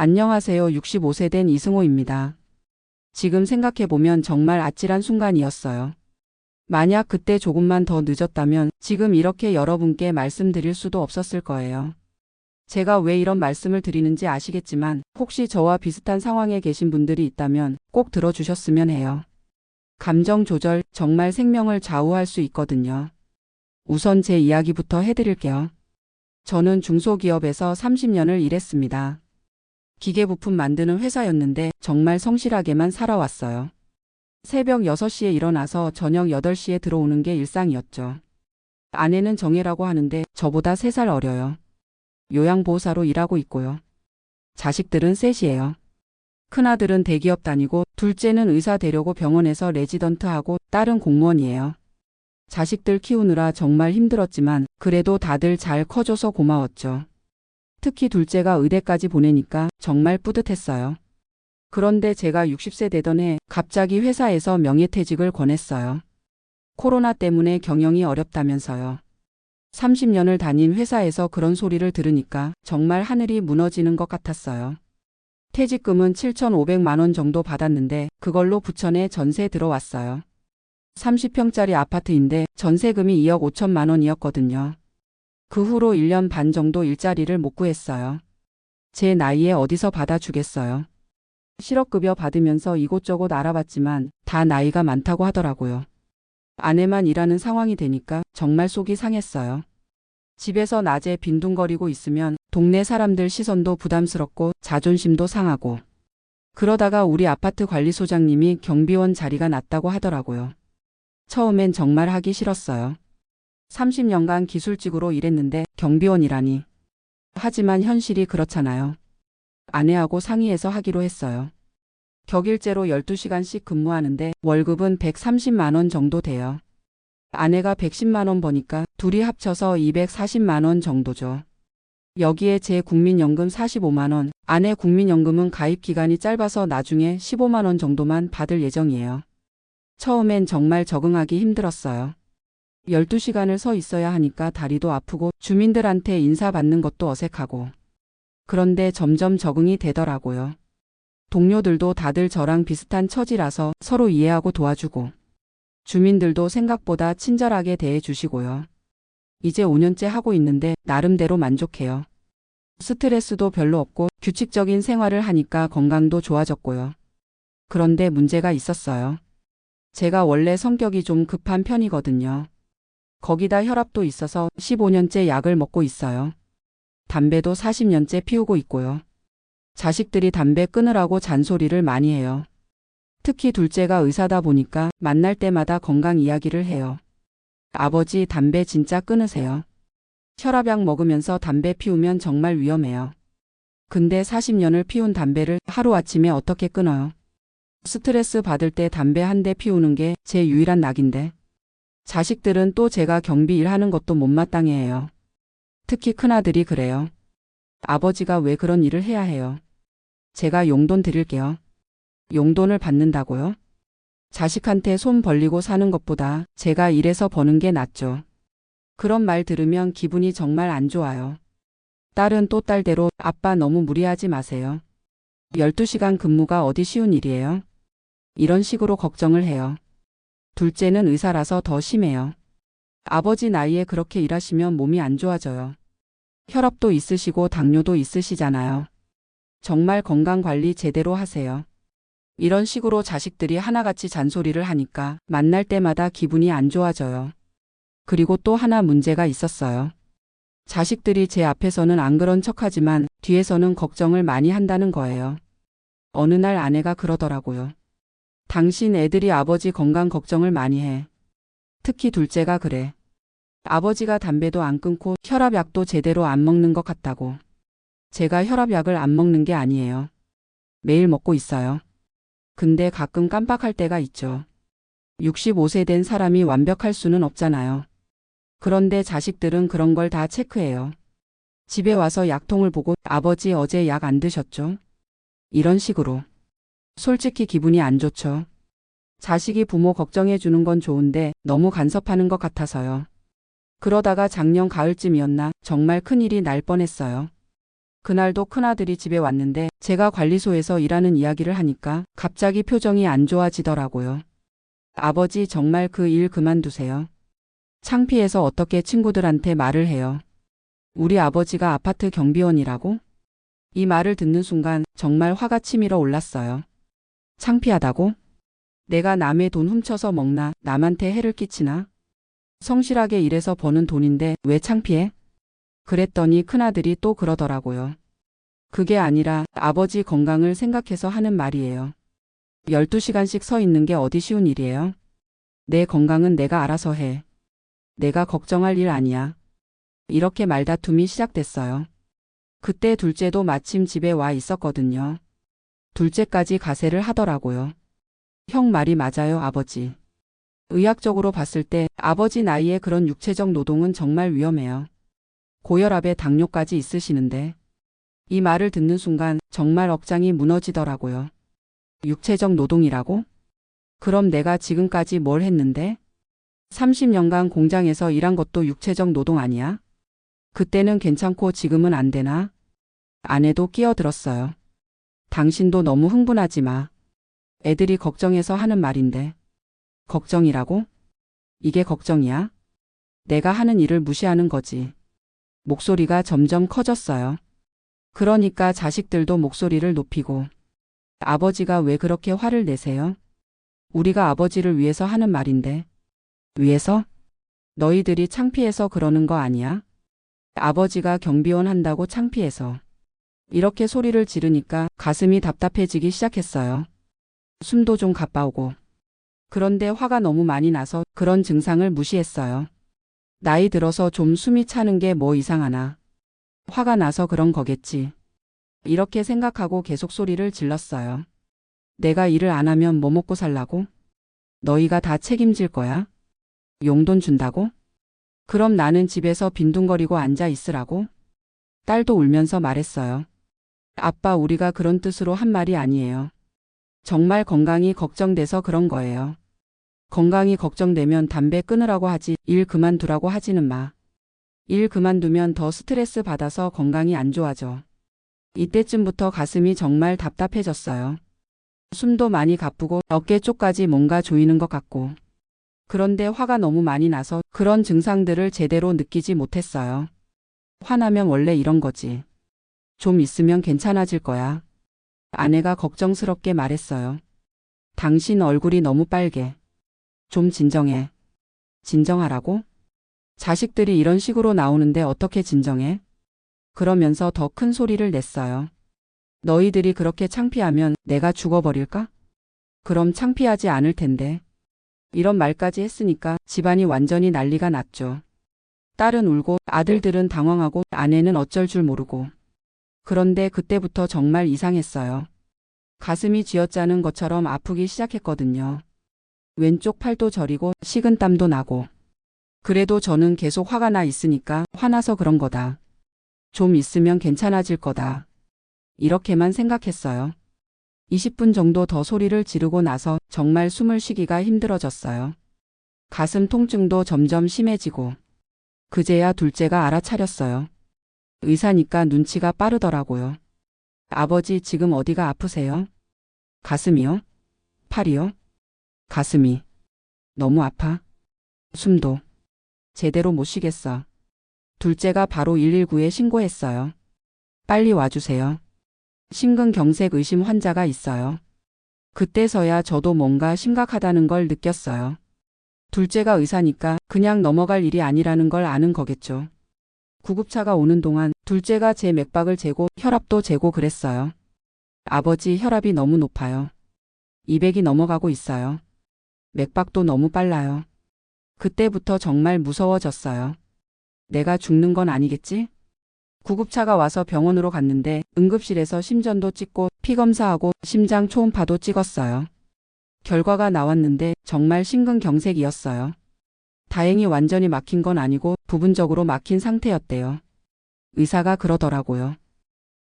안녕하세요. 65세 된 이승호입니다. 지금 생각해보면 정말 아찔한 순간이었어요. 만약 그때 조금만 더 늦었다면 지금 이렇게 여러분께 말씀드릴 수도 없었을 거예요. 제가 왜 이런 말씀을 드리는지 아시겠지만 혹시 저와 비슷한 상황에 계신 분들이 있다면 꼭 들어주셨으면 해요. 감정 조절 정말 생명을 좌우할 수 있거든요. 우선 제 이야기부터 해드릴게요. 저는 중소기업에서 30년을 일했습니다. 기계 부품 만드는 회사였는데 정말 성실하게만 살아왔어요. 새벽 6시에 일어나서 저녁 8시에 들어오는 게 일상이었죠. 아내는 정혜라고 하는데 저보다 3살 어려요. 요양보호사로 일하고 있고요. 자식들은 셋이에요. 큰아들은 대기업 다니고 둘째는 의사 되려고 병원에서 레지던트하고 딸은 공무원이에요. 자식들 키우느라 정말 힘들었지만 그래도 다들 잘 커줘서 고마웠죠. 특히 둘째가 의대까지 보내니까 정말 뿌듯했어요. 그런데 제가 60세 되던 해 갑자기 회사에서 명예퇴직을 권했어요. 코로나 때문에 경영이 어렵다면서요. 30년을 다닌 회사에서 그런 소리를 들으니까 정말 하늘이 무너지는 것 같았어요. 퇴직금은 7,500만 원 정도 받았는데 그걸로 부천에 전세 들어왔어요. 30평짜리 아파트인데 전세금이 2억 5천만 원이었거든요. 그 후로 1년 반 정도 일자리를 못 구했어요. 제 나이에 어디서 받아주겠어요. 실업급여 받으면서 이곳저곳 알아봤지만 다 나이가 많다고 하더라고요. 아내만 일하는 상황이 되니까 정말 속이 상했어요. 집에서 낮에 빈둥거리고 있으면 동네 사람들 시선도 부담스럽고 자존심도 상하고 그러다가 우리 아파트 관리소장님이 경비원 자리가 났다고 하더라고요. 처음엔 정말 하기 싫었어요. 30년간 기술직으로 일했는데 경비원이라니. 하지만 현실이 그렇잖아요. 아내하고 상의해서 하기로 했어요. 격일제로 12시간씩 근무하는데 월급은 130만 원 정도 돼요. 아내가 110만 원 버니까 둘이 합쳐서 240만 원 정도죠. 여기에 제 국민연금 45만 원, 아내 국민연금은 가입 기간이 짧아서 나중에 15만 원 정도만 받을 예정이에요. 처음엔 정말 적응하기 힘들었어요. 12시간을 서 있어야 하니까 다리도 아프고 주민들한테 인사받는 것도 어색하고. 그런데 점점 적응이 되더라고요. 동료들도 다들 저랑 비슷한 처지라서 서로 이해하고 도와주고. 주민들도 생각보다 친절하게 대해 주시고요. 이제 5년째 하고 있는데 나름대로 만족해요. 스트레스도 별로 없고 규칙적인 생활을 하니까 건강도 좋아졌고요. 그런데 문제가 있었어요. 제가 원래 성격이 좀 급한 편이거든요. 거기다 혈압도 있어서 15년째 약을 먹고 있어요. 담배도 40년째 피우고 있고요. 자식들이 담배 끊으라고 잔소리를 많이 해요. 특히 둘째가 의사다 보니까 만날 때마다 건강 이야기를 해요. 아버지 담배 진짜 끊으세요. 혈압약 먹으면서 담배 피우면 정말 위험해요. 근데 40년을 피운 담배를 하루아침에 어떻게 끊어요? 스트레스 받을 때 담배 한 대 피우는 게 제 유일한 낙인데. 자식들은 또 제가 경비 일하는 것도 못마땅해 해요. 특히 큰아들이 그래요. 아버지가 왜 그런 일을 해야 해요? 제가 용돈 드릴게요. 용돈을 받는다고요? 자식한테 손 벌리고 사는 것보다 제가 일해서 버는 게 낫죠. 그런 말 들으면 기분이 정말 안 좋아요. 딸은 또 딸대로 아빠 너무 무리하지 마세요. 12시간 근무가 어디 쉬운 일이에요? 이런 식으로 걱정을 해요. 둘째는 의사라서 더 심해요. 아버지 나이에 그렇게 일하시면 몸이 안 좋아져요. 혈압도 있으시고 당뇨도 있으시잖아요. 정말 건강 관리 제대로 하세요. 이런 식으로 자식들이 하나같이 잔소리를 하니까 만날 때마다 기분이 안 좋아져요. 그리고 또 하나 문제가 있었어요. 자식들이 제 앞에서는 안 그런 척 하지만 뒤에서는 걱정을 많이 한다는 거예요. 어느 날 아내가 그러더라고요. 당신 애들이 아버지 건강 걱정을 많이 해. 특히 둘째가 그래. 아버지가 담배도 안 끊고 혈압약도 제대로 안 먹는 것 같다고. 제가 혈압약을 안 먹는 게 아니에요. 매일 먹고 있어요. 근데 가끔 깜빡할 때가 있죠. 65세 된 사람이 완벽할 수는 없잖아요. 그런데 자식들은 그런 걸 다 체크해요. 집에 와서 약통을 보고 아버지 어제 약 안 드셨죠? 이런 식으로. 솔직히 기분이 안 좋죠. 자식이 부모 걱정해 주는 건 좋은데 너무 간섭하는 것 같아서요. 그러다가 작년 가을쯤이었나 정말 큰일이 날 뻔했어요. 그날도 큰아들이 집에 왔는데 제가 관리소에서 일하는 이야기를 하니까 갑자기 표정이 안 좋아지더라고요. 아버지 정말 그 일 그만두세요. 창피해서 어떻게 친구들한테 말을 해요. 우리 아버지가 아파트 경비원이라고? 이 말을 듣는 순간 정말 화가 치밀어 올랐어요. 창피하다고? 내가 남의 돈 훔쳐서 먹나 남한테 해를 끼치나? 성실하게 일해서 버는 돈인데 왜 창피해? 그랬더니 큰아들이 또 그러더라고요. 그게 아니라 아버지 건강을 생각해서 하는 말이에요. 12시간씩 서 있는 게 어디 쉬운 일이에요? 내 건강은 내가 알아서 해. 내가 걱정할 일 아니야. 이렇게 말다툼이 시작됐어요. 그때 둘째도 마침 집에 와 있었거든요. 둘째까지 가세를 하더라고요. 형 말이 맞아요, 아버지. 의학적으로 봤을 때 아버지 나이에 그런 육체적 노동은 정말 위험해요. 고혈압에 당뇨까지 있으시는데 이 말을 듣는 순간 정말 억장이 무너지더라고요. 육체적 노동이라고? 그럼 내가 지금까지 뭘 했는데? 30년간 공장에서 일한 것도 육체적 노동 아니야? 그때는 괜찮고 지금은 안 되나? 아내도 끼어들었어요. 당신도 너무 흥분하지 마. 애들이 걱정해서 하는 말인데. 걱정이라고? 이게 걱정이야? 내가 하는 일을 무시하는 거지. 목소리가 점점 커졌어요. 그러니까 자식들도 목소리를 높이고. 아버지가 왜 그렇게 화를 내세요? 우리가 아버지를 위해서 하는 말인데. 위해서? 너희들이 창피해서 그러는 거 아니야? 아버지가 경비원 한다고 창피해서. 이렇게 소리를 지르니까 가슴이 답답해지기 시작했어요. 숨도 좀 가빠오고. 그런데 화가 너무 많이 나서 그런 증상을 무시했어요. 나이 들어서 좀 숨이 차는 게 뭐 이상하나. 화가 나서 그런 거겠지. 이렇게 생각하고 계속 소리를 질렀어요. 내가 일을 안 하면 뭐 먹고 살라고? 너희가 다 책임질 거야? 용돈 준다고? 그럼 나는 집에서 빈둥거리고 앉아 있으라고? 딸도 울면서 말했어요. 아빠 우리가 그런 뜻으로 한 말이 아니에요. 정말 건강이 걱정돼서 그런 거예요. 건강이 걱정되면 담배 끊으라고 하지 일 그만두라고 하지는 마. 일 그만두면 더 스트레스 받아서 건강이 안 좋아져. 이때쯤부터 가슴이 정말 답답해졌어요. 숨도 많이 가쁘고 어깨 쪽까지 뭔가 조이는 것 같고. 그런데 화가 너무 많이 나서 그런 증상들을 제대로 느끼지 못했어요. 화나면 원래 이런 거지. 좀 있으면 괜찮아질 거야. 아내가 걱정스럽게 말했어요. 당신 얼굴이 너무 빨개. 좀 진정해. 진정하라고? 자식들이 이런 식으로 나오는데 어떻게 진정해? 그러면서 더 큰 소리를 냈어요. 너희들이 그렇게 창피하면 내가 죽어버릴까? 그럼 창피하지 않을 텐데. 이런 말까지 했으니까 집안이 완전히 난리가 났죠. 딸은 울고 아들들은 당황하고 아내는 어쩔 줄 모르고. 그런데 그때부터 정말 이상했어요. 가슴이 쥐어짜는 것처럼 아프기 시작했거든요. 왼쪽 팔도 저리고 식은땀도 나고. 그래도 저는 계속 화가 나 있으니까 화나서 그런 거다. 좀 있으면 괜찮아질 거다. 이렇게만 생각했어요. 20분 정도 더 소리를 지르고 나서 정말 숨을 쉬기가 힘들어졌어요. 가슴 통증도 점점 심해지고. 그제야 둘째가 알아차렸어요. 의사니까 눈치가 빠르더라고요. 아버지 지금 어디가 아프세요? 가슴이요? 팔이요? 가슴이. 너무 아파. 숨도. 제대로 못 쉬겠어. 둘째가 바로 119에 신고했어요. 빨리 와주세요. 심근경색 의심 환자가 있어요. 그때서야 저도 뭔가 심각하다는 걸 느꼈어요. 둘째가 의사니까 그냥 넘어갈 일이 아니라는 걸 아는 거겠죠. 구급차가 오는 동안 둘째가 제 맥박을 재고 혈압도 재고 그랬어요. 아버지 혈압이 너무 높아요. 200이 넘어가고 있어요. 맥박도 너무 빨라요. 그때부터 정말 무서워졌어요. 내가 죽는 건 아니겠지? 구급차가 와서 병원으로 갔는데 응급실에서 심전도 찍고 피 검사하고 심장 초음파도 찍었어요. 결과가 나왔는데 정말 심근경색이었어요. 다행히 완전히 막힌 건 아니고 부분적으로 막힌 상태였대요. 의사가 그러더라고요.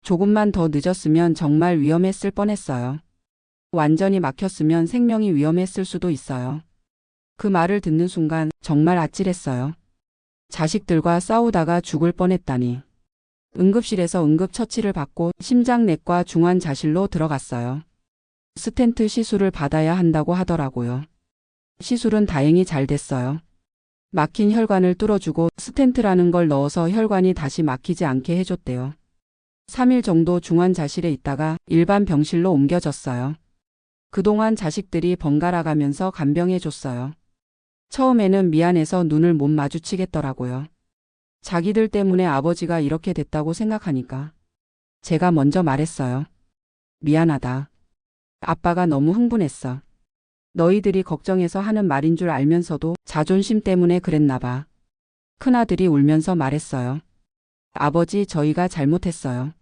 조금만 더 늦었으면 정말 위험했을 뻔했어요. 완전히 막혔으면 생명이 위험했을 수도 있어요. 그 말을 듣는 순간 정말 아찔했어요. 자식들과 싸우다가 죽을 뻔했다니. 응급실에서 응급처치를 받고 심장내과 중환자실로 들어갔어요. 스텐트 시술을 받아야 한다고 하더라고요. 시술은 다행히 잘 됐어요. 막힌 혈관을 뚫어주고 스텐트라는 걸 넣어서 혈관이 다시 막히지 않게 해줬대요. 3일 정도 중환자실에 있다가 일반 병실로 옮겨졌어요. 그동안 자식들이 번갈아 가면서 간병해줬어요. 처음에는 미안해서 눈을 못 마주치겠더라고요. 자기들 때문에 아버지가 이렇게 됐다고 생각하니까. 제가 먼저 말했어요. 미안하다. 아빠가 너무 흥분했어. 너희들이 걱정해서 하는 말인 줄 알면서도 자존심 때문에 그랬나 봐. 큰아들이 울면서 말했어요. 아버지, 저희가 잘못했어요.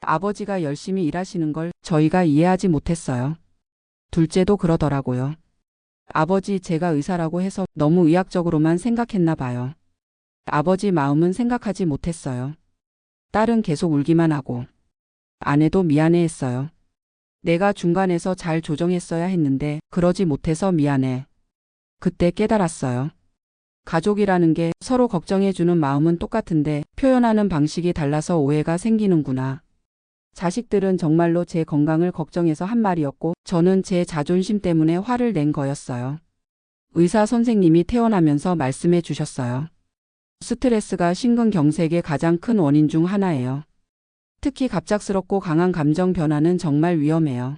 아버지가 열심히 일하시는 걸 저희가 이해하지 못했어요. 둘째도 그러더라고요. 아버지, 제가 의사라고 해서 너무 의학적으로만 생각했나 봐요. 아버지 마음은 생각하지 못했어요. 딸은 계속 울기만 하고. 아내도 미안해 했어요. 내가 중간에서 잘 조정했어야 했는데 그러지 못해서 미안해. 그때 깨달았어요. 가족이라는 게 서로 걱정해주는 마음은 똑같은데 표현하는 방식이 달라서 오해가 생기는구나. 자식들은 정말로 제 건강을 걱정해서 한 말이었고 저는 제 자존심 때문에 화를 낸 거였어요. 의사 선생님이 퇴원하면서 말씀해 주셨어요. 스트레스가 심근경색의 가장 큰 원인 중 하나예요. 특히 갑작스럽고 강한 감정 변화는 정말 위험해요.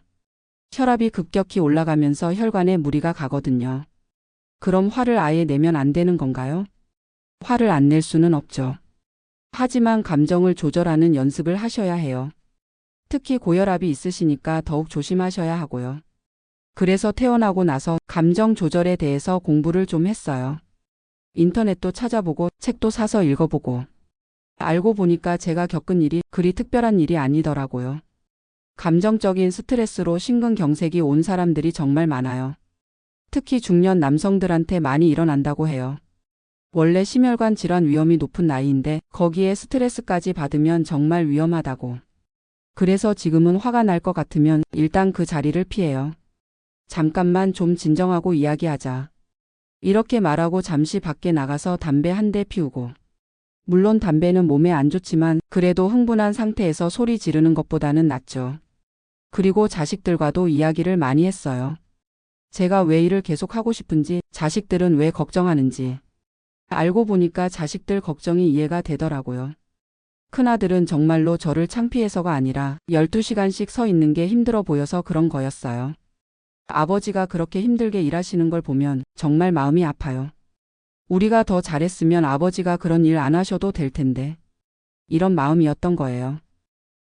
혈압이 급격히 올라가면서 혈관에 무리가 가거든요. 그럼 화를 아예 내면 안 되는 건가요? 화를 안 낼 수는 없죠. 하지만 감정을 조절하는 연습을 하셔야 해요. 특히 고혈압이 있으시니까 더욱 조심하셔야 하고요. 그래서 태어나고 나서 감정 조절에 대해서 공부를 좀 했어요. 인터넷도 찾아보고 책도 사서 읽어보고. 알고 보니까 제가 겪은 일이 그리 특별한 일이 아니더라고요. 감정적인 스트레스로 심근경색이 온 사람들이 정말 많아요. 특히 중년 남성들한테 많이 일어난다고 해요. 원래 심혈관 질환 위험이 높은 나이인데 거기에 스트레스까지 받으면 정말 위험하다고. 그래서 지금은 화가 날 것 같으면 일단 그 자리를 피해요. 잠깐만 좀 진정하고 이야기하자. 이렇게 말하고 잠시 밖에 나가서 담배 한 대 피우고. 물론 담배는 몸에 안 좋지만 그래도 흥분한 상태에서 소리 지르는 것보다는 낫죠. 그리고 자식들과도 이야기를 많이 했어요. 제가 왜 일을 계속 하고 싶은지, 자식들은 왜 걱정하는지. 알고 보니까 자식들 걱정이 이해가 되더라고요. 큰아들은 정말로 저를 창피해서가 아니라 12시간씩 서 있는 게 힘들어 보여서 그런 거였어요. 아버지가 그렇게 힘들게 일하시는 걸 보면 정말 마음이 아파요. 우리가 더 잘했으면 아버지가 그런 일 안 하셔도 될 텐데. 이런 마음이었던 거예요.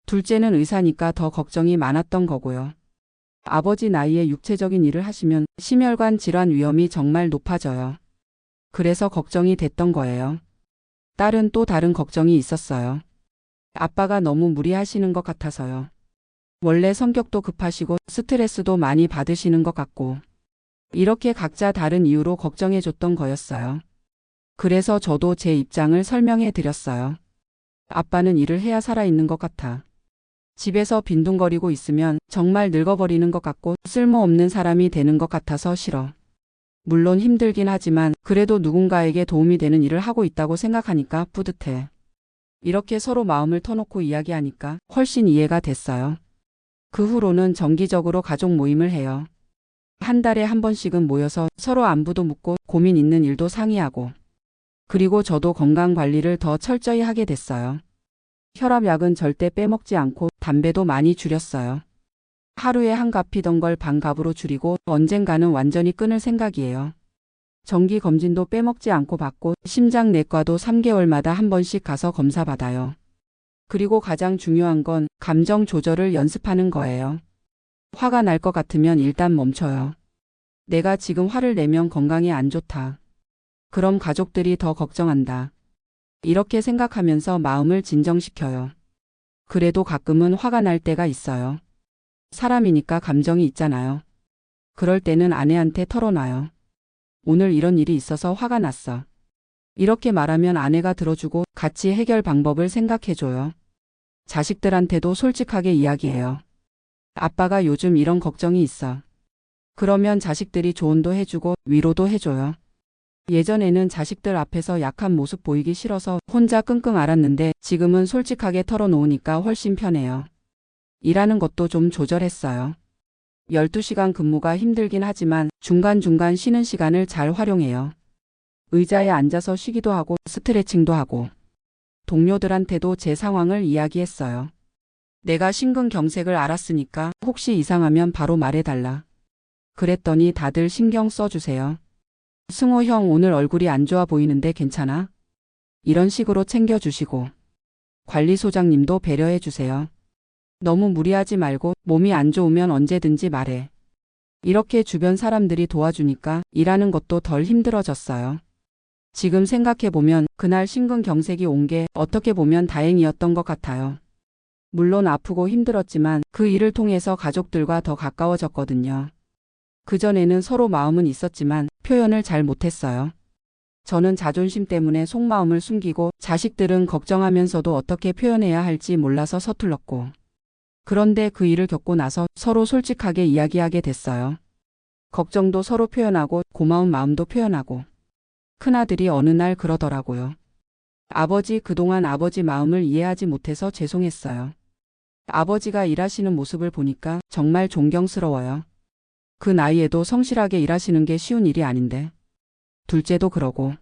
둘째는 의사니까 더 걱정이 많았던 거고요. 아버지 나이에 육체적인 일을 하시면 심혈관 질환 위험이 정말 높아져요. 그래서 걱정이 됐던 거예요. 딸은 또 다른 걱정이 있었어요. 아빠가 너무 무리하시는 것 같아서요. 원래 성격도 급하시고 스트레스도 많이 받으시는 것 같고. 이렇게 각자 다른 이유로 걱정해 줬던 거였어요. 그래서 저도 제 입장을 설명해 드렸어요. 아빠는 일을 해야 살아있는 것 같아. 집에서 빈둥거리고 있으면 정말 늙어버리는 것 같고 쓸모없는 사람이 되는 것 같아서 싫어. 물론 힘들긴 하지만 그래도 누군가에게 도움이 되는 일을 하고 있다고 생각하니까 뿌듯해. 이렇게 서로 마음을 터놓고 이야기하니까 훨씬 이해가 됐어요. 그 후로는 정기적으로 가족 모임을 해요. 한 달에 한 번씩은 모여서 서로 안부도 묻고 고민 있는 일도 상의하고. 그리고 저도 건강 관리를 더 철저히 하게 됐어요. 혈압약은 절대 빼먹지 않고 담배도 많이 줄였어요. 하루에 한갑 피던 걸 반갑으로 줄이고 언젠가는 완전히 끊을 생각이에요. 정기 검진도 빼먹지 않고 받고 심장 내과도 3개월마다 한 번씩 가서 검사 받아요. 그리고 가장 중요한 건 감정 조절을 연습하는 거예요. 화가 날 것 같으면 일단 멈춰요. 내가 지금 화를 내면 건강에 안 좋다. 그럼 가족들이 더 걱정한다. 이렇게 생각하면서 마음을 진정시켜요. 그래도 가끔은 화가 날 때가 있어요. 사람이니까 감정이 있잖아요. 그럴 때는 아내한테 털어놔요. 오늘 이런 일이 있어서 화가 났어. 이렇게 말하면 아내가 들어주고 같이 해결 방법을 생각해줘요. 자식들한테도 솔직하게 이야기해요. 아빠가 요즘 이런 걱정이 있어. 그러면 자식들이 조언도 해주고 위로도 해줘요. 예전에는 자식들 앞에서 약한 모습 보이기 싫어서 혼자 끙끙 앓았는데 지금은 솔직하게 털어놓으니까 훨씬 편해요. 일하는 것도 좀 조절했어요. 12시간 근무가 힘들긴 하지만 중간중간 쉬는 시간을 잘 활용해요. 의자에 앉아서 쉬기도 하고 스트레칭도 하고 동료들한테도 제 상황을 이야기했어요. 내가 심근경색을 알았으니까 혹시 이상하면 바로 말해달라. 그랬더니 다들 신경 써주세요. 승호 형 오늘 얼굴이 안 좋아 보이는데 괜찮아? 이런 식으로 챙겨주시고 관리소장님도 배려해 주세요. 너무 무리하지 말고 몸이 안 좋으면 언제든지 말해. 이렇게 주변 사람들이 도와주니까 일하는 것도 덜 힘들어졌어요. 지금 생각해보면 그날 심근경색이 온 게 어떻게 보면 다행이었던 것 같아요. 물론 아프고 힘들었지만 그 일을 통해서 가족들과 더 가까워졌거든요. 그전에는 서로 마음은 있었지만 표현을 잘 못했어요. 저는 자존심 때문에 속마음을 숨기고 자식들은 걱정하면서도 어떻게 표현해야 할지 몰라서 서툴렀고. 그런데 그 일을 겪고 나서 서로 솔직하게 이야기하게 됐어요. 걱정도 서로 표현하고 고마운 마음도 표현하고. 큰아들이 어느 날 그러더라고요. 아버지 그동안 아버지 마음을 이해하지 못해서 죄송했어요. 아버지가 일하시는 모습을 보니까 정말 존경스러워요. 그 나이에도 성실하게 일하시는 게 쉬운 일이 아닌데. 둘째도 그러고.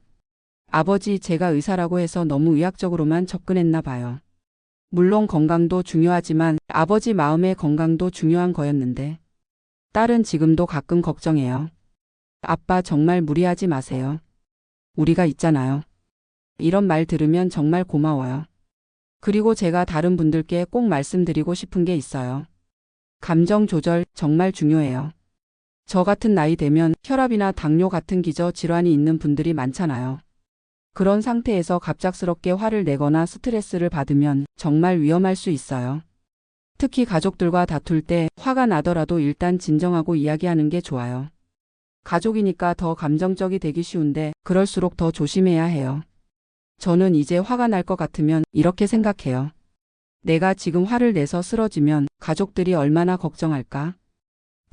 아버지 제가 의사라고 해서 너무 의학적으로만 접근했나 봐요. 물론 건강도 중요하지만 아버지 마음의 건강도 중요한 거였는데. 딸은 지금도 가끔 걱정해요. 아빠 정말 무리하지 마세요. 우리가 있잖아요. 이런 말 들으면 정말 고마워요. 그리고 제가 다른 분들께 꼭 말씀드리고 싶은 게 있어요. 감정 조절 정말 중요해요. 저 같은 나이 되면 혈압이나 당뇨 같은 기저 질환이 있는 분들이 많잖아요. 그런 상태에서 갑작스럽게 화를 내거나 스트레스를 받으면 정말 위험할 수 있어요. 특히 가족들과 다툴 때 화가 나더라도 일단 진정하고 이야기하는 게 좋아요. 가족이니까 더 감정적이 되기 쉬운데 그럴수록 더 조심해야 해요. 저는 이제 화가 날 것 같으면 이렇게 생각해요. 내가 지금 화를 내서 쓰러지면 가족들이 얼마나 걱정할까?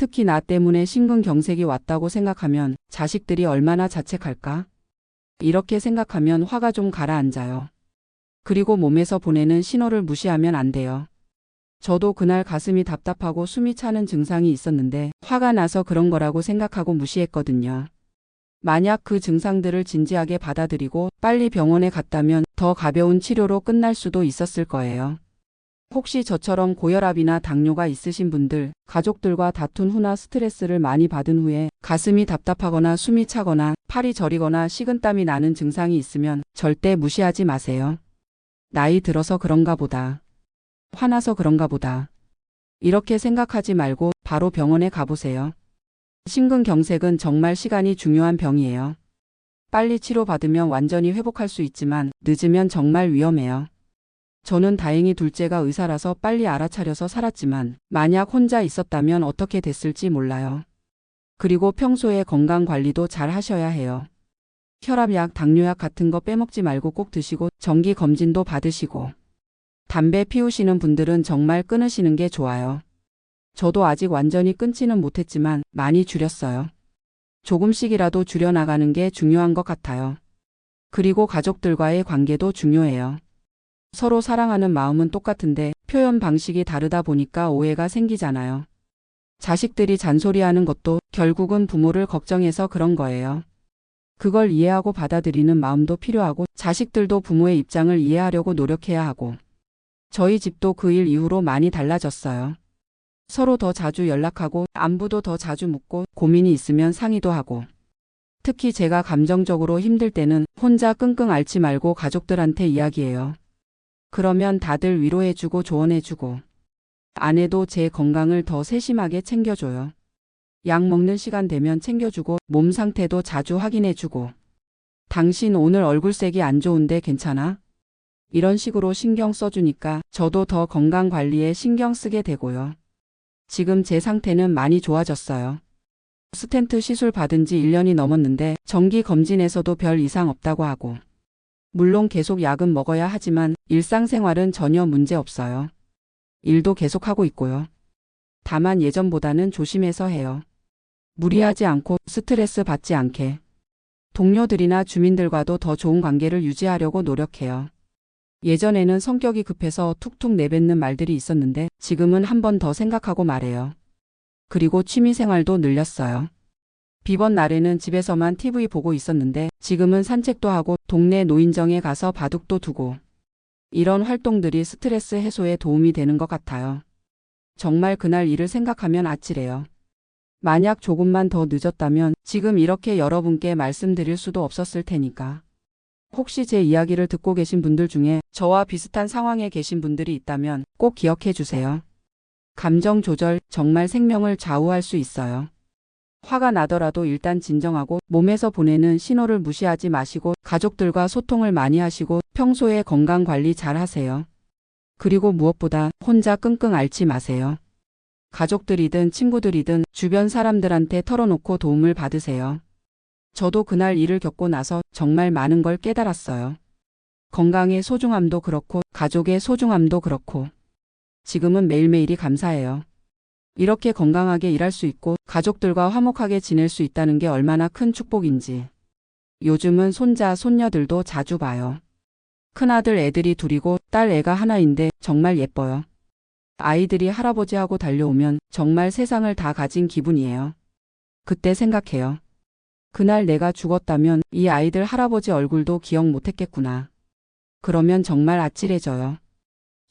특히 나 때문에 심근경색이 왔다고 생각하면 자식들이 얼마나 자책할까? 이렇게 생각하면 화가 좀 가라앉아요. 그리고 몸에서 보내는 신호를 무시하면 안 돼요. 저도 그날 가슴이 답답하고 숨이 차는 증상이 있었는데 화가 나서 그런 거라고 생각하고 무시했거든요. 만약 그 증상들을 진지하게 받아들이고 빨리 병원에 갔다면 더 가벼운 치료로 끝날 수도 있었을 거예요. 혹시 저처럼 고혈압이나 당뇨가 있으신 분들, 가족들과 다툰 후나 스트레스를 많이 받은 후에 가슴이 답답하거나 숨이 차거나 팔이 저리거나 식은땀이 나는 증상이 있으면 절대 무시하지 마세요. 나이 들어서 그런가 보다. 화나서 그런가 보다. 이렇게 생각하지 말고 바로 병원에 가보세요. 심근경색은 정말 시간이 중요한 병이에요. 빨리 치료받으면 완전히 회복할 수 있지만 늦으면 정말 위험해요. 저는 다행히 둘째가 의사라서 빨리 알아차려서 살았지만 만약 혼자 있었다면 어떻게 됐을지 몰라요. 그리고 평소에 건강 관리도 잘 하셔야 해요. 혈압약, 당뇨약 같은 거 빼먹지 말고 꼭 드시고 정기 검진도 받으시고 담배 피우시는 분들은 정말 끊으시는 게 좋아요. 저도 아직 완전히 끊지는 못했지만 많이 줄였어요. 조금씩이라도 줄여나가는 게 중요한 것 같아요. 그리고 가족들과의 관계도 중요해요. 서로 사랑하는 마음은 똑같은데 표현 방식이 다르다 보니까 오해가 생기잖아요. 자식들이 잔소리하는 것도 결국은 부모를 걱정해서 그런 거예요. 그걸 이해하고 받아들이는 마음도 필요하고 자식들도 부모의 입장을 이해하려고 노력해야 하고 저희 집도 그 일 이후로 많이 달라졌어요. 서로 더 자주 연락하고 안부도 더 자주 묻고 고민이 있으면 상의도 하고 특히 제가 감정적으로 힘들 때는 혼자 끙끙 앓지 말고 가족들한테 이야기해요. 그러면 다들 위로해주고 조언해주고 아내도 제 건강을 더 세심하게 챙겨줘요. 약 먹는 시간 되면 챙겨주고 몸 상태도 자주 확인해주고 당신 오늘 얼굴색이 안 좋은데 괜찮아? 이런 식으로 신경 써주니까 저도 더 건강 관리에 신경 쓰게 되고요. 지금 제 상태는 많이 좋아졌어요. 스텐트 시술 받은 지 1년이 넘었는데 정기 검진에서도 별 이상 없다고 하고 물론 계속 약은 먹어야 하지만 일상생활은 전혀 문제 없어요. 일도 계속하고 있고요. 다만 예전보다는 조심해서 해요. 무리하지 않고 스트레스 받지 않게. 동료들이나 주민들과도 더 좋은 관계를 유지하려고 노력해요. 예전에는 성격이 급해서 툭툭 내뱉는 말들이 있었는데 지금은 한 번 더 생각하고 말해요. 그리고 취미 생활도 늘렸어요. 비번 날에는 집에서만 TV 보고 있었는데 지금은 산책도 하고 동네 노인정에 가서 바둑도 두고 이런 활동들이 스트레스 해소에 도움이 되는 것 같아요. 정말 그날 일을 생각하면 아찔해요. 만약 조금만 더 늦었다면 지금 이렇게 여러분께 말씀드릴 수도 없었을 테니까. 혹시 제 이야기를 듣고 계신 분들 중에 저와 비슷한 상황에 계신 분들이 있다면 꼭 기억해 주세요. 감정 조절 정말 생명을 좌우할 수 있어요. 화가 나더라도 일단 진정하고 몸에서 보내는 신호를 무시하지 마시고 가족들과 소통을 많이 하시고 평소에 건강 관리 잘 하세요. 그리고 무엇보다 혼자 끙끙 앓지 마세요. 가족들이든 친구들이든 주변 사람들한테 털어놓고 도움을 받으세요. 저도 그날 일을 겪고 나서 정말 많은 걸 깨달았어요. 건강의 소중함도 그렇고 가족의 소중함도 그렇고 지금은 매일매일이 감사해요. 이렇게 건강하게 일할 수 있고 가족들과 화목하게 지낼 수 있다는 게 얼마나 큰 축복인지. 요즘은 손자, 손녀들도 자주 봐요. 큰아들 애들이 둘이고 딸 애가 하나인데 정말 예뻐요. 아이들이 할아버지하고 달려오면 정말 세상을 다 가진 기분이에요. 그때 생각해요. 그날 내가 죽었다면 이 아이들 할아버지 얼굴도 기억 못했겠구나. 그러면 정말 아찔해져요.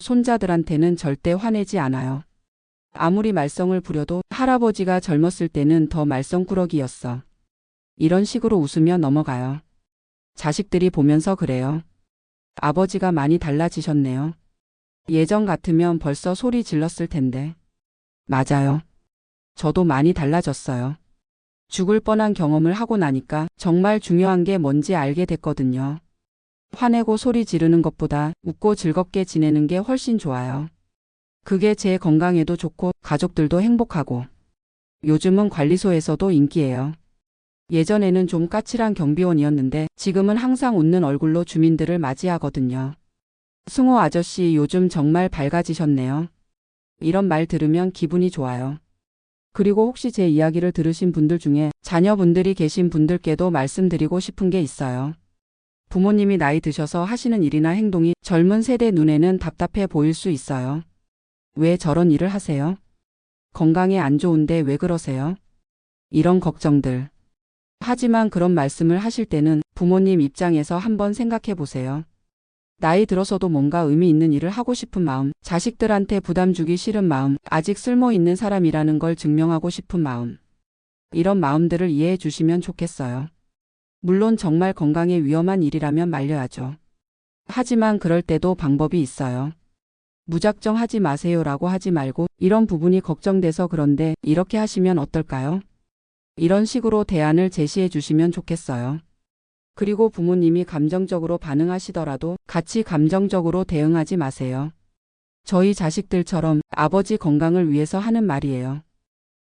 손자들한테는 절대 화내지 않아요. 아무리 말썽을 부려도 할아버지가 젊었을 때는 더 말썽꾸러기였어. 이런 식으로 웃으며 넘어가요. 자식들이 보면서 그래요. 아버지가 많이 달라지셨네요. 예전 같으면 벌써 소리 질렀을 텐데. 맞아요. 저도 많이 달라졌어요. 죽을 뻔한 경험을 하고 나니까 정말 중요한 게 뭔지 알게 됐거든요. 화내고 소리 지르는 것보다 웃고 즐겁게 지내는 게 훨씬 좋아요. 그게 제 건강에도 좋고 가족들도 행복하고 요즘은 관리소에서도 인기예요. 예전에는 좀 까칠한 경비원이었는데 지금은 항상 웃는 얼굴로 주민들을 맞이하거든요. 승호 아저씨 요즘 정말 밝아지셨네요. 이런 말 들으면 기분이 좋아요. 그리고 혹시 제 이야기를 들으신 분들 중에 자녀분들이 계신 분들께도 말씀드리고 싶은 게 있어요. 부모님이 나이 드셔서 하시는 일이나 행동이 젊은 세대 눈에는 답답해 보일 수 있어요. 왜 저런 일을 하세요? 건강에 안 좋은데 왜 그러세요? 이런 걱정들. 하지만 그런 말씀을 하실 때는 부모님 입장에서 한번 생각해 보세요. 나이 들어서도 뭔가 의미 있는 일을 하고 싶은 마음, 자식들한테 부담 주기 싫은 마음, 아직 쓸모 있는 사람이라는 걸 증명하고 싶은 마음. 이런 마음들을 이해해 주시면 좋겠어요. 물론 정말 건강에 위험한 일이라면 말려야죠. 하지만 그럴 때도 방법이 있어요. 무작정 하지 마세요라고 하지 말고 이런 부분이 걱정돼서 그런데 이렇게 하시면 어떨까요? 이런 식으로 대안을 제시해 주시면 좋겠어요. 그리고 부모님이 감정적으로 반응하시더라도 같이 감정적으로 대응하지 마세요. 저희 자식들처럼 아버지 건강을 위해서 하는 말이에요.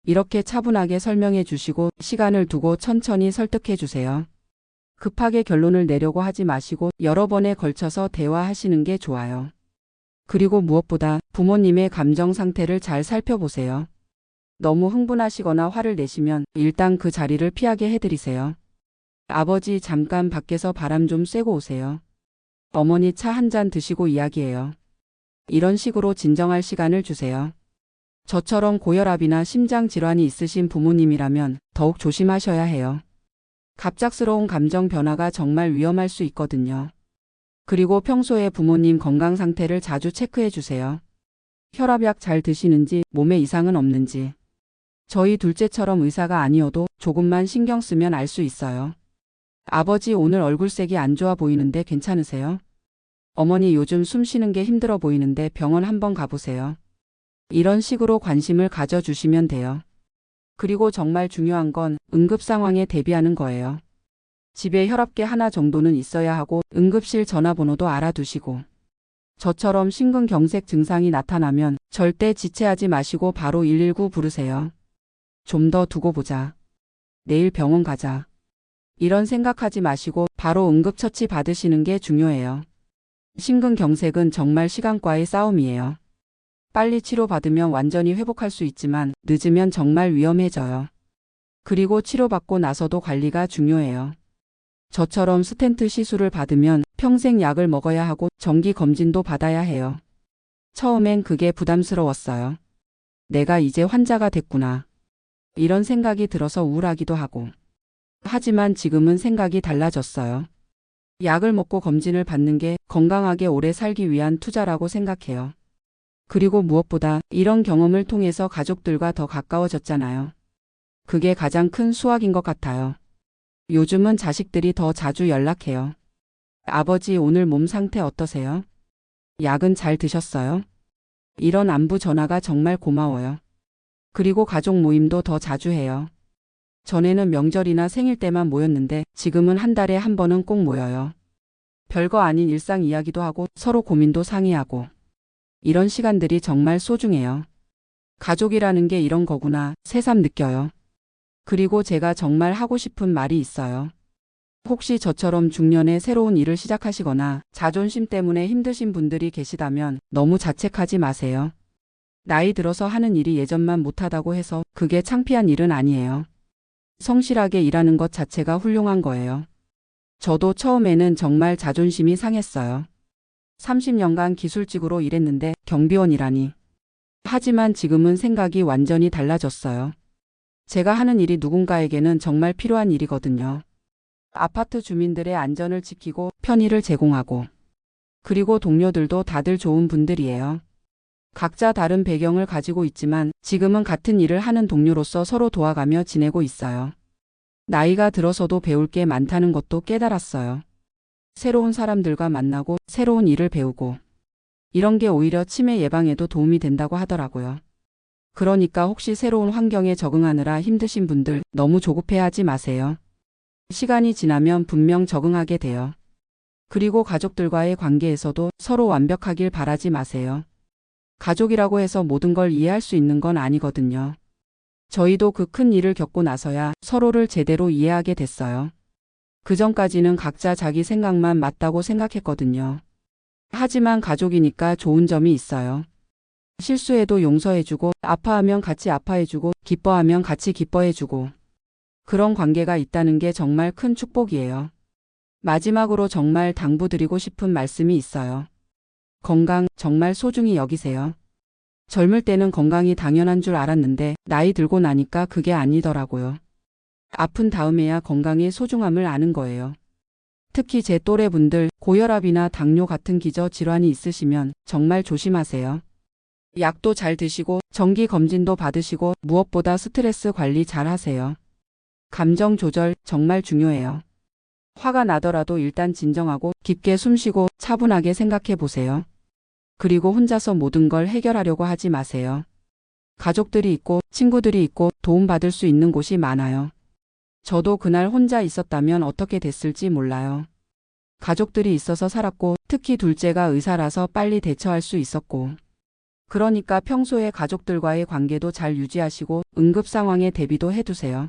이렇게 차분하게 설명해 주시고 시간을 두고 천천히 설득해 주세요. 급하게 결론을 내려고 하지 마시고 여러 번에 걸쳐서 대화하시는 게 좋아요. 그리고 무엇보다 부모님의 감정 상태를 잘 살펴보세요. 너무 흥분하시거나 화를 내시면 일단 그 자리를 피하게 해드리세요. 아버지 잠깐 밖에서 바람 좀 쐬고 오세요. 어머니 차 한 잔 드시고 이야기해요. 이런 식으로 진정할 시간을 주세요. 저처럼 고혈압이나 심장 질환이 있으신 부모님이라면 더욱 조심하셔야 해요. 갑작스러운 감정 변화가 정말 위험할 수 있거든요. 그리고 평소에 부모님 건강 상태를 자주 체크해 주세요. 혈압약 잘 드시는지, 몸에 이상은 없는지. 저희 둘째처럼 의사가 아니어도 조금만 신경 쓰면 알 수 있어요. 아버지 오늘 얼굴색이 안 좋아 보이는데 괜찮으세요? 어머니 요즘 숨 쉬는 게 힘들어 보이는데 병원 한번 가보세요. 이런 식으로 관심을 가져주시면 돼요. 그리고 정말 중요한 건 응급 상황에 대비하는 거예요. 집에 혈압계 하나 정도는 있어야 하고 응급실 전화번호도 알아두시고 저처럼 심근경색 증상이 나타나면 절대 지체하지 마시고 바로 119 부르세요. 좀 더 두고 보자. 내일 병원 가자. 이런 생각하지 마시고 바로 응급처치 받으시는 게 중요해요. 심근경색은 정말 시간과의 싸움이에요. 빨리 치료받으면 완전히 회복할 수 있지만 늦으면 정말 위험해져요. 그리고 치료받고 나서도 관리가 중요해요. 저처럼 스텐트 시술을 받으면 평생 약을 먹어야 하고 정기 검진도 받아야 해요. 처음엔 그게 부담스러웠어요. 내가 이제 환자가 됐구나. 이런 생각이 들어서 우울하기도 하고. 하지만 지금은 생각이 달라졌어요. 약을 먹고 검진을 받는 게 건강하게 오래 살기 위한 투자라고 생각해요. 그리고 무엇보다 이런 경험을 통해서 가족들과 더 가까워졌잖아요. 그게 가장 큰 수확인 것 같아요. 요즘은 자식들이 더 자주 연락해요. 아버지 오늘 몸 상태 어떠세요? 약은 잘 드셨어요? 이런 안부 전화가 정말 고마워요. 그리고 가족 모임도 더 자주 해요. 전에는 명절이나 생일 때만 모였는데 지금은 한 달에 한 번은 꼭 모여요. 별거 아닌 일상 이야기도 하고 서로 고민도 상의하고. 이런 시간들이 정말 소중해요. 가족이라는 게 이런 거구나 새삼 느껴요. 그리고 제가 정말 하고 싶은 말이 있어요. 혹시 저처럼 중년에 새로운 일을 시작하시거나 자존심 때문에 힘드신 분들이 계시다면 너무 자책하지 마세요. 나이 들어서 하는 일이 예전만 못하다고 해서 그게 창피한 일은 아니에요. 성실하게 일하는 것 자체가 훌륭한 거예요. 저도 처음에는 정말 자존심이 상했어요. 30년간 기술직으로 일했는데 경비원이라니. 하지만 지금은 생각이 완전히 달라졌어요. 제가 하는 일이 누군가에게는 정말 필요한 일이거든요. 아파트 주민들의 안전을 지키고 편의를 제공하고. 그리고 동료들도 다들 좋은 분들이에요. 각자 다른 배경을 가지고 있지만 지금은 같은 일을 하는 동료로서 서로 도와가며 지내고 있어요. 나이가 들어서도 배울 게 많다는 것도 깨달았어요. 새로운 사람들과 만나고 새로운 일을 배우고 이런 게 오히려 치매 예방에도 도움이 된다고 하더라고요. 그러니까 혹시 새로운 환경에 적응하느라 힘드신 분들 너무 조급해하지 마세요. 시간이 지나면 분명 적응하게 돼요. 그리고 가족들과의 관계에서도 서로 완벽하길 바라지 마세요. 가족이라고 해서 모든 걸 이해할 수 있는 건 아니거든요. 저희도 그 큰 일을 겪고 나서야 서로를 제대로 이해하게 됐어요. 그 전까지는 각자 자기 생각만 맞다고 생각했거든요. 하지만 가족이니까 좋은 점이 있어요. 실수해도 용서해주고, 아파하면 같이 아파해주고, 기뻐하면 같이 기뻐해주고. 그런 관계가 있다는 게 정말 큰 축복이에요. 마지막으로 정말 당부드리고 싶은 말씀이 있어요. 건강 정말 소중히 여기세요. 젊을 때는 건강이 당연한 줄 알았는데 나이 들고 나니까 그게 아니더라고요. 아픈 다음에야 건강의 소중함을 아는 거예요. 특히 제 또래 분들 고혈압이나 당뇨 같은 기저 질환이 있으시면 정말 조심하세요. 약도 잘 드시고 정기 검진도 받으시고 무엇보다 스트레스 관리 잘 하세요. 감정 조절 정말 중요해요. 화가 나더라도 일단 진정하고 깊게 숨 쉬고 차분하게 생각해 보세요. 그리고 혼자서 모든 걸 해결하려고 하지 마세요. 가족들이 있고 친구들이 있고 도움받을 수 있는 곳이 많아요. 저도 그날 혼자 있었다면 어떻게 됐을지 몰라요. 가족들이 있어서 살았고 특히 둘째가 의사라서 빨리 대처할 수 있었고. 그러니까 평소에 가족들과의 관계도 잘 유지하시고 응급 상황에 대비도 해두세요.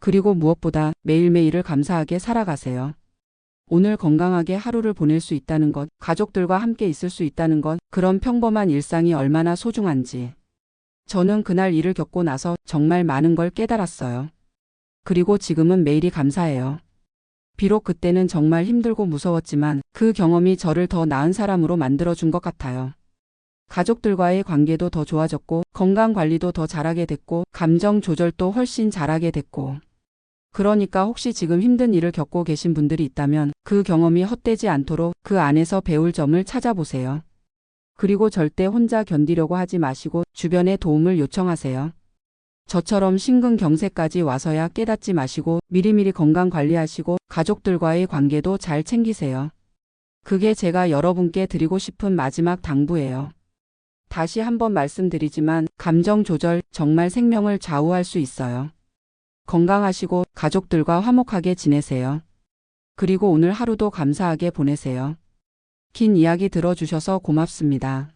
그리고 무엇보다 매일매일을 감사하게 살아가세요. 오늘 건강하게 하루를 보낼 수 있다는 것, 가족들과 함께 있을 수 있다는 것, 그런 평범한 일상이 얼마나 소중한지. 저는 그날 일을 겪고 나서 정말 많은 걸 깨달았어요. 그리고 지금은 매일이 감사해요. 비록 그때는 정말 힘들고 무서웠지만 그 경험이 저를 더 나은 사람으로 만들어준 것 같아요. 가족들과의 관계도 더 좋아졌고, 건강 관리도 더 잘하게 됐고, 감정 조절도 훨씬 잘하게 됐고. 그러니까 혹시 지금 힘든 일을 겪고 계신 분들이 있다면 그 경험이 헛되지 않도록 그 안에서 배울 점을 찾아보세요. 그리고 절대 혼자 견디려고 하지 마시고 주변에 도움을 요청하세요. 저처럼 심근경색까지 와서야 깨닫지 마시고 미리미리 건강 관리하시고 가족들과의 관계도 잘 챙기세요. 그게 제가 여러분께 드리고 싶은 마지막 당부예요. 다시 한번 말씀드리지만 감정 조절 정말 생명을 좌우할 수 있어요. 건강하시고 가족들과 화목하게 지내세요. 그리고 오늘 하루도 감사하게 보내세요. 긴 이야기 들어주셔서 고맙습니다.